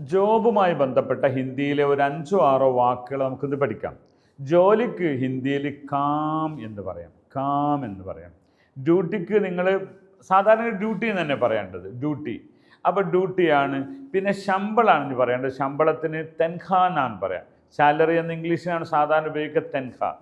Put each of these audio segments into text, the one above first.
ജോബുമായി ബന്ധപ്പെട്ട ഹിന്ദിയിലെ ഒരു അഞ്ചോ ആറോ വാക്കുകൾ നമുക്കിത് പഠിക്കാം. ജോലിക്ക് ഹിന്ദിയിൽ കാം എന്ന് പറയാം. കാം എന്ന് പറയാം. ഡ്യൂട്ടിക്ക് നിങ്ങൾ സാധാരണ ഡ്യൂട്ടി എന്ന് തന്നെ പറയേണ്ടത്. ഡ്യൂട്ടി. അപ്പോൾ ഡ്യൂട്ടിയാണ്. പിന്നെ ശമ്പളമാണെന്ന് പറയേണ്ടത്. ശമ്പളത്തിന് തെൻഖ എന്നാണ് പറയാം. സാലറി എന്ന് ഇംഗ്ലീഷിലാണ് സാധാരണ ഉപയോഗിക്കുക തെൻഖ.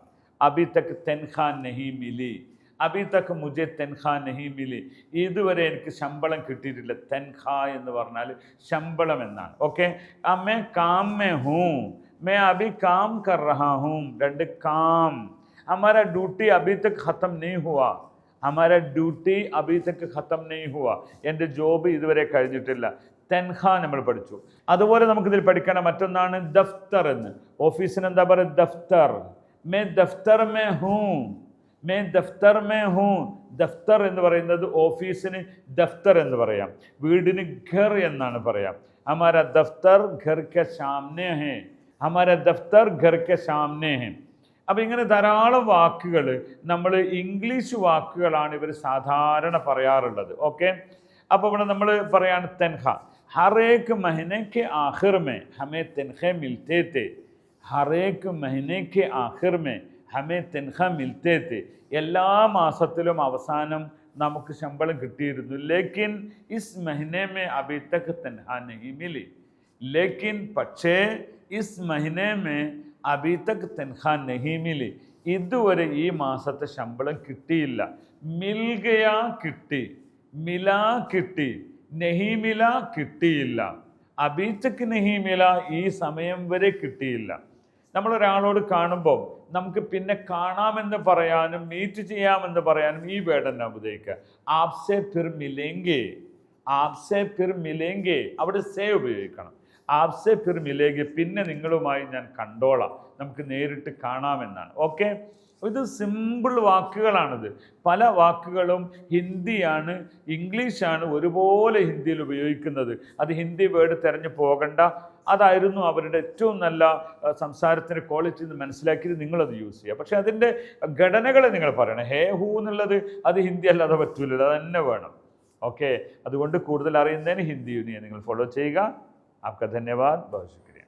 അബി തക്ക് തെൻഖ നെഹി മിലി. അഭി തക്ക് മുജെ തെൻഖ നെഹി മിലി ഇതുവരെ എനിക്ക് ശമ്പളം കിട്ടിയിട്ടില്ല തെൻഖ എന്ന് പറഞ്ഞാൽ ശമ്പളം എന്നാണ് ഓക്കെ അമ്മേ കാം മേ ഹൂ മേ അഭി കാം കർ റഹാ ഹൂം രണ്ട് കാം हमारा ड्यूटी अभी तक ख़त्म नहीं हुआ हमारा ഡ്യൂട്ടി അഭി തക്ക് ഖത്തം നെയ് ഹുവ എൻ്റെ ജോബ് ഇതുവരെ കഴിഞ്ഞിട്ടില്ല തെൻഖ നമ്മൾ പഠിച്ചു അതുപോലെ നമുക്കിതിൽ പഠിക്കേണ്ട മറ്റൊന്നാണ് ദഫ്തർ എന്ന് ഓഫീസിന് എന്താ പറയുക ദഫ്തർ മേ ദഫ്തർ മേ ഹൂ മേ ദഫ്തർ മേ ഹൂ. ദഫ്തർ എന്ന് പറയുന്നത് ഓഫീസിന് ദഫ്തർ എന്ന് പറയാം. വീടിന് ഘർ എന്നാണ് പറയാം. ഹമാര ദഫ്തർ ഘർ കെ സാമനെ ഹേ. ഹമാര ദഫ്തർ ഘർ കെ സാമനെ ഹേ. അപ്പം ഇങ്ങനെ ധാരാളം വാക്കുകൾ നമ്മൾ ഇംഗ്ലീഷ് വാക്കുകളാണ് ഇവർ സാധാരണ പറയാറുള്ളത്. ഓക്കെ? അപ്പോൾ ഇവിടെ നമ്മൾ പറയാണ് തെൻഹ. ഹറേക്ക് മഹിനയ്ക്ക് ആഹിർമേ ഹമേ തെൻഹ മിൽത്തേ തേ. ഹറേക്ക് മഹിനയ്ക്ക് ആഖിർ മേ. ഹമേ തെൻഹ മിൽത്തേത്ത് എല്ലാ മാസത്തിലും അവസാനം നമുക്ക് ശമ്പളം കിട്ടിയിരുന്നു. ലേക്കിൻ ഇസ് മഹിനേമേ മേ അഭി തക് തെൻഹ നഹി മിലി ലേക്കിൻ പക്ഷേ ഇസ് മഹിനേമേ മേ അഭി തക് തെൻഹ നഹി മിലി ഇതുവരെ ഈ മാസത്തെ ശമ്പളം കിട്ടിയില്ല. മിൽഗയ കിട്ടി. മില കിട്ടി. നെഹിമില കിട്ടിയില്ല. അബീച്ചക്ക് നെഹിമില ഈ സമയം വരെ കിട്ടിയില്ല. നമ്മൾ ഒരാളോട് കാണുമ്പോൾ നമുക്ക് പിന്നെ കാണാമെന്ന് പറയാനും മീറ്റ് ചെയ്യാമെന്ന് പറയാനും ഈ വേർഡ് തന്നെ ഉപയോഗിക്കുക. ആപ്സെ ഫിർ മിലെങ്കെ ആപ്സെ ഫിർ മിലെങ്കെ അവിടെ സേ ഉപയോഗിക്കണം. ആപ്സെ ഫിർ മിലേങ്കെ പിന്നെ നിങ്ങളുമായി ഞാൻ കണ്ടോളാം. നമുക്ക് നേരിട്ട് കാണാമെന്നാണ്. ഓക്കെ ഇത് സിമ്പിൾ വാക്കുകളാണിത്. പല വാക്കുകളും ഹിന്ദിയാണ് ഇംഗ്ലീഷാണ് ഒരുപോലെ ഹിന്ദിയിൽ ഉപയോഗിക്കുന്നത്. അത് ഹിന്ദി വേർഡ് തിരഞ്ഞു പോകണ്ട. അതായിരുന്നു അവരുടെ ഏറ്റവും നല്ല സംസാരത്തിന്റെ ക്വാളിറ്റി എന്ന് മനസ്സിലാക്കിയത് നിങ്ങളത് യൂസ് ചെയ്യുക. പക്ഷേ അതിന്റെ ഘടനകളെ നിങ്ങൾ പറയണം. ഹേ ഹൂ എന്നുള്ളത് അത് ഹിന്ദി അല്ലാതെ പറ്റൂലല്ലോ അത് തന്നെ വേണം. ഓക്കെ അതുകൊണ്ട് കൂടുതൽ അറിയുന്നതിന് ഹിന്ദി യൂണിയൻ നിങ്ങൾ ഫോളോ ചെയ്യുക. ആപ്ക ധന്യവാദ് ബഹുശുക്രിയ